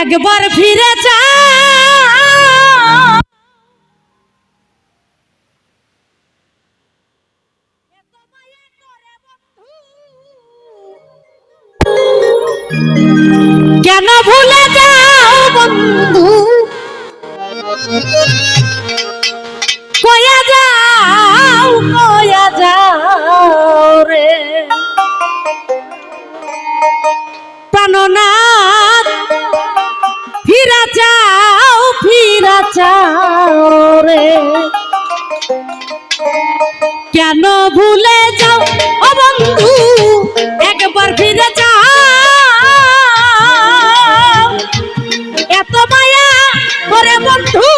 একবার ফিরে যা কেন ভুলে যাও বন্ধু? কয়া যাও কয়া যাও রে। প্রাণনাথ যাও রে। কেন ভুলে যাও ও বন্ধু, একবার ফিরে যাও। এত মায়া করে বন্ধু,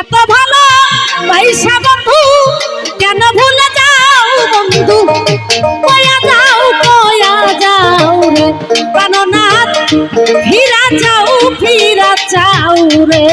এত ভালো পয়সা বন্ধু, কেন ভুলে যাও বন্ধু? কয়া যাও কয়া যাও রে। প্রাণনাথ যাও ফিরা চাও রে।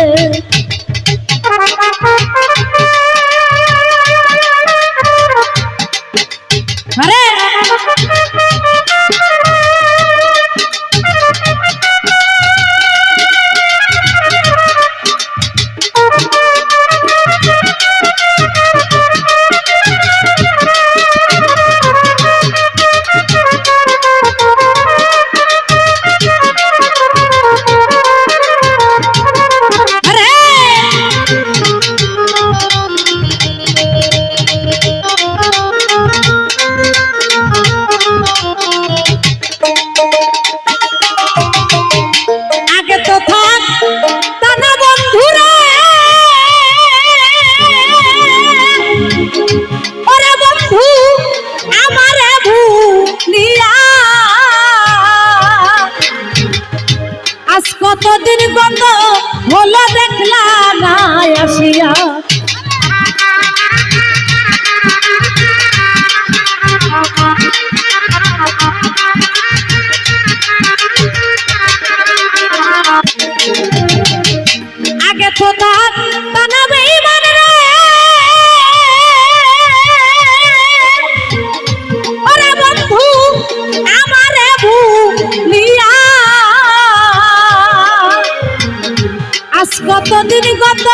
গত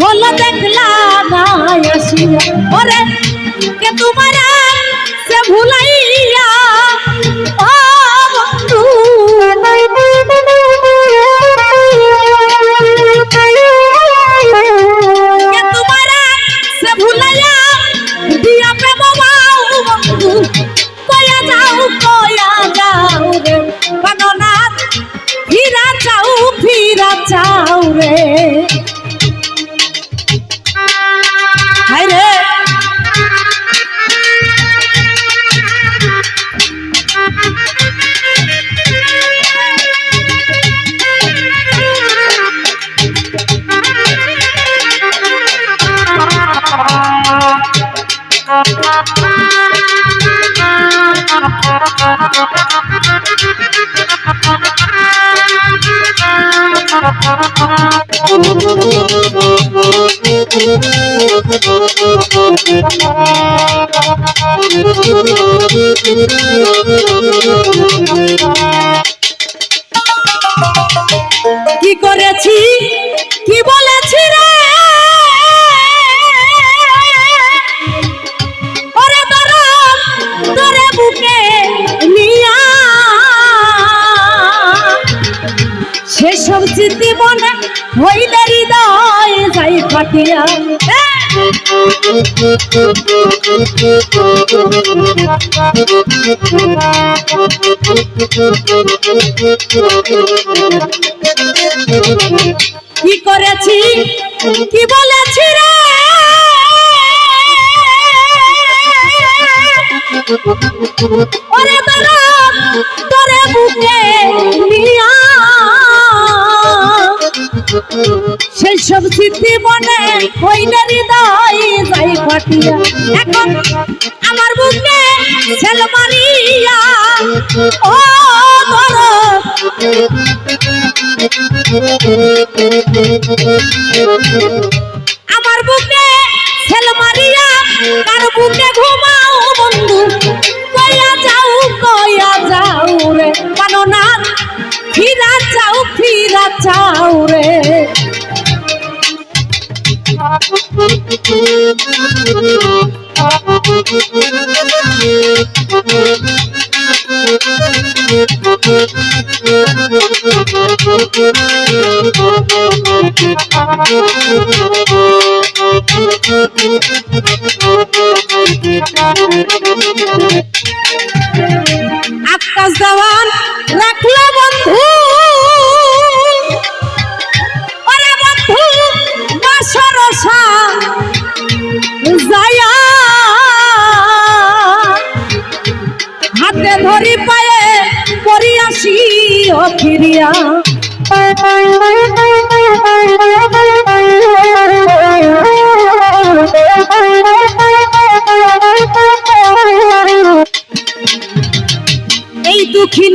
হলো দেখলা আসিয়া। ওরে কে তোমার সে ভুলাইয়া? ও বন্ধু। কি করেছি? কি বলেছি স্মৃতি মনে হইলে হৃদয় যাই ফাটিয়া। কি করেছি? কি বলেছি রে? ওরে দরদ তোরে বুকে সেই সব স্মৃতি মনে হইলে হৃদয়, যাই ফাটিয়া এখন আমার বুকে ছেল মারিয়া, ও দরদ আমার বুকে ছেল মারিয়া, কার বুকে ঘুমাও বন্ধু? কয়া যাও কয়া আকাশ দেওয়ান রাখল বন্ধু। ফিরিয়া। এই দুঃখিনী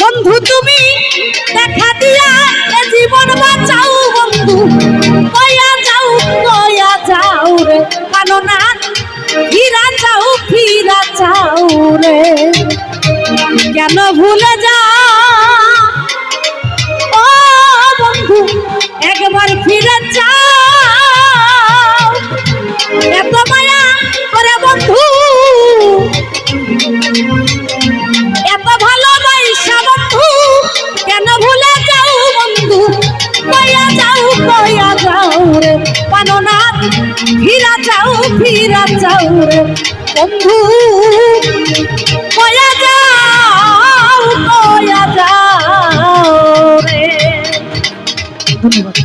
বন্ধু, তুমি দেখা দিয়া এ জীবন বাঁচাও বন্ধু। কয়া যাও কয়া যাও রে। কাননা ফিরা যাও ফিরা যাও রে। কেন ভুলে যা? ও বন্ধু, একবার ফিরে ফিরা যাও ফিরা যাও বন্ধু। কয়া যাও কয়া যাও রে। ধন্যবাদ।